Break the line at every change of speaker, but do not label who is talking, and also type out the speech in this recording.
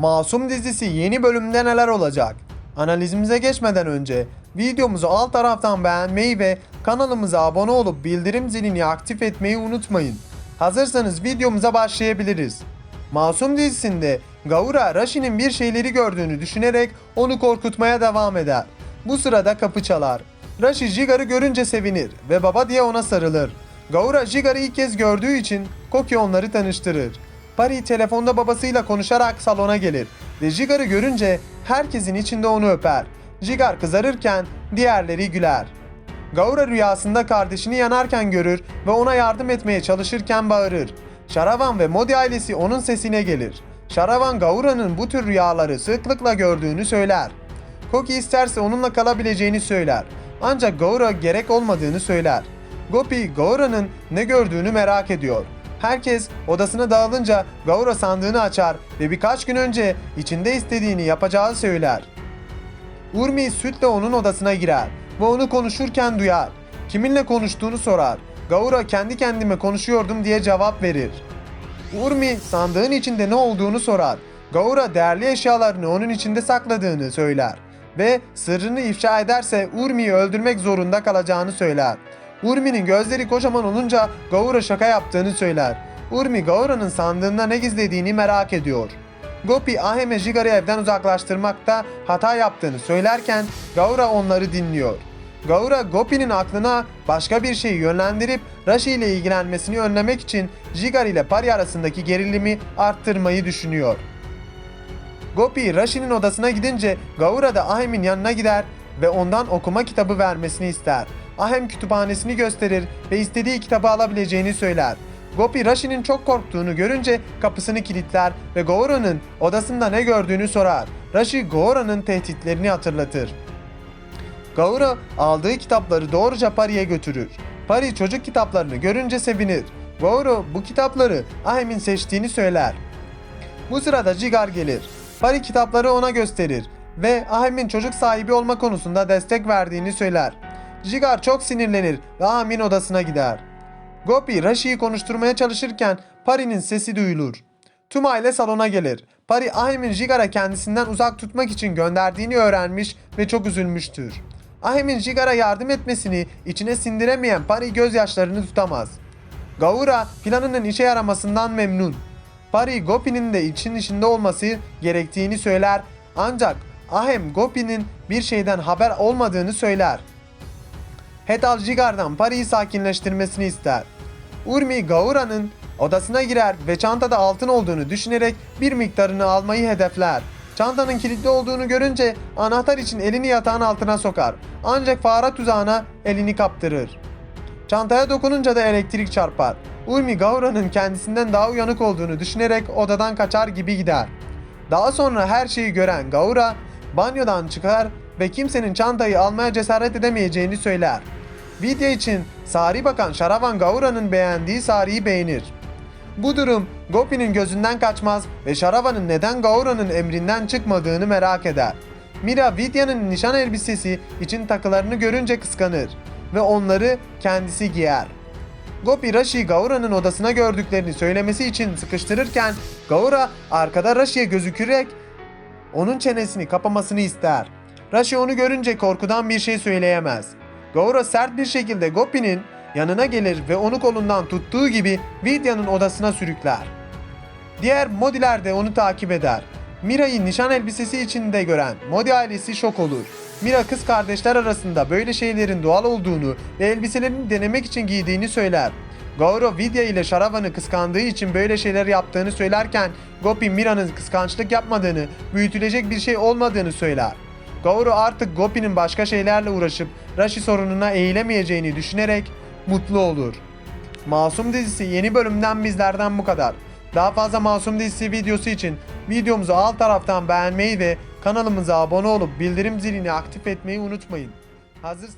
Masum dizisi yeni bölümde neler olacak? Analizimize geçmeden önce videomuzu alt taraftan beğenmeyi ve kanalımıza abone olup bildirim zilini aktif etmeyi unutmayın. Hazırsanız videomuza başlayabiliriz. Masum dizisinde Gaura Rashi'nin bir şeyleri gördüğünü düşünerek onu korkutmaya devam eder. Bu sırada kapı çalar. Rashi Jigar'ı görünce sevinir ve baba diye ona sarılır. Gaura Jigar'ı ilk kez gördüğü için Koki onları tanıştırır. Pari telefonda babasıyla konuşarak salona gelir ve Jigar'ı görünce herkesin içinde onu öper. Jigar kızarırken diğerleri güler. Gaura rüyasında kardeşini yanarken görür ve ona yardım etmeye çalışırken bağırır. Şaravan ve Modi ailesi onun sesine gelir. Şaravan Gaura'nın bu tür rüyaları sıklıkla gördüğünü söyler. Koki isterse onunla kalabileceğini söyler. Ancak Gaura gerek olmadığını söyler. Gopi, Gaura'nın ne gördüğünü merak ediyor. Herkes odasına dağılınca Gaura sandığını açar ve birkaç gün önce içinde istediğini yapacağı söyler. Urmi sütle onun odasına girer ve onu konuşurken duyar. Kiminle konuştuğunu sorar. Gaura kendi kendime konuşuyordum diye cevap verir. Urmi sandığın içinde ne olduğunu sorar. Gaura değerli eşyalarını onun içinde sakladığını söyler. Ve sırrını ifşa ederse Urmi'yi öldürmek zorunda kalacağını söyler. Urmi'nin gözleri kocaman olunca Gaura şaka yaptığını söyler. Urmi Gaura'nın sandığında ne gizlediğini merak ediyor. Gopi Ahem ve Jigar'ı evden uzaklaştırmakta hata yaptığını söylerken Gaura onları dinliyor. Gaura Gopi'nin aklına başka bir şeyi yönlendirip Rashi ile ilgilenmesini önlemek için Jigar ile Pari arasındaki gerilimi arttırmayı düşünüyor. Gopi Rashi'nin odasına gidince Gaura da Ahem'in yanına gider ve ondan okuma kitabı vermesini ister. Ahem kütüphanesini gösterir ve istediği kitabı alabileceğini söyler. Gopi Rashi'nin çok korktuğunu görünce kapısını kilitler ve Gaura'nın odasında ne gördüğünü sorar. Rashi Gaura'nın tehditlerini hatırlatır. Gaura aldığı kitapları doğruca Pari'ye götürür. Pari çocuk kitaplarını görünce sevinir. Gaura bu kitapları Ahem'in seçtiğini söyler. Bu sırada Jigar gelir. Pari kitapları ona gösterir ve Ahem'in çocuk sahibi olma konusunda destek verdiğini söyler. Jigar çok sinirlenir ve Ahem'in odasına gider. Gopi Rashi'yi konuşturmaya çalışırken Pari'nin sesi duyulur. Tüm aile salona gelir. Pari Ahem'in Jigar'a kendisinden uzak tutmak için gönderdiğini öğrenmiş ve çok üzülmüştür. Ahem'in Jigar'a yardım etmesini içine sindiremeyen Pari gözyaşlarını tutamaz. Gaura planının işe yaramasından memnun. Pari Gopi'nin de için içinde olması gerektiğini söyler ancak Ahem Gopi'nin bir şeyden haber olmadığını söyler. Hetal Jigar'dan Pari'yi sakinleştirmesini ister. Urmi Gaura'nın odasına girer ve çantada altın olduğunu düşünerek bir miktarını almayı hedefler. Çantanın kilitli olduğunu görünce anahtar için elini yatağın altına sokar. Ancak fare tuzağına elini kaptırır. Çantaya dokununca da elektrik çarpar. Urmi Gaura'nın kendisinden daha uyanık olduğunu düşünerek odadan kaçar gibi gider. Daha sonra her şeyi gören Gaura banyodan çıkar ve kimsenin çantayı almaya cesaret edemeyeceğini söyler. Video için Sari bakan Şaravan Gaura'nın beğendiği Sari'yi beğenir. Bu durum Gopi'nin gözünden kaçmaz ve Şaravan'ın neden Gaura'nın emrinden çıkmadığını merak eder. Mira Vidya'nın nişan elbisesi için takılarını görünce kıskanır ve onları kendisi giyer. Gopi Rashi Gaura'nın odasına gördüklerini söylemesi için sıkıştırırken Gaura arkada Rashi'ye gözükürek onun çenesini kapamasını ister. Rashi onu görünce korkudan bir şey söyleyemez. Gaura sert bir şekilde Gopi'nin yanına gelir ve onu kolundan tuttuğu gibi Vidya'nın odasına sürükler. Diğer Modiler de onu takip eder. Mira'yı nişan elbisesi içinde gören Modi ailesi şok olur. Mira kız kardeşler arasında böyle şeylerin doğal olduğunu ve elbiselerini denemek için giydiğini söyler. Gauro Vidya ile Sharavan'ı kıskandığı için böyle şeyler yaptığını söylerken Gopi Mira'nın kıskançlık yapmadığını, büyütülecek bir şey olmadığını söyler. Gauro artık Gopi'nin başka şeylerle uğraşıp Rashi sorununa eğilemeyeceğini düşünerek mutlu olur. Masum dizisi yeni bölümden bizlerden bu kadar. Daha fazla Masum dizisi videosu için videomuzu alt taraftan beğenmeyi ve kanalımıza abone olup bildirim zilini aktif etmeyi unutmayın. Hazır